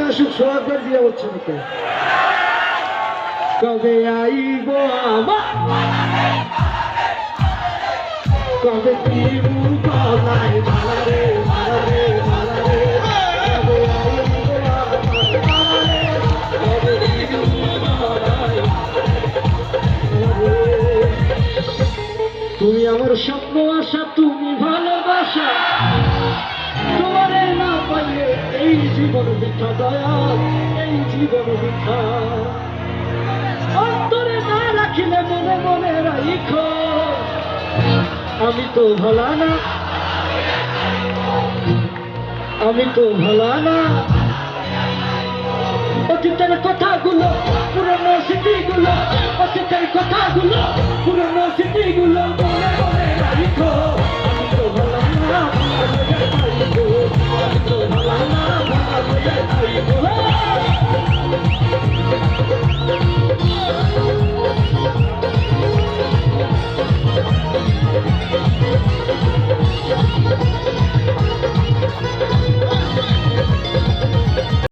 আসুক সোহাগের বিয়ে হচ্ছে না তো কবে আইব আমার? কবে তুমি আমার স্বপ্ন আশা, তুমি ভালোবাসা। জীবন মিথ্যা দয়া এই জীবন মিথ্যা অন্তরে না রাখিলে মনে মনে রাইখো। আমি তো ভালা না। আমি তো ভালা না। অতীতের কথাগুলো, পুরনো স্মৃতিগুলো, অতীতের Yeah.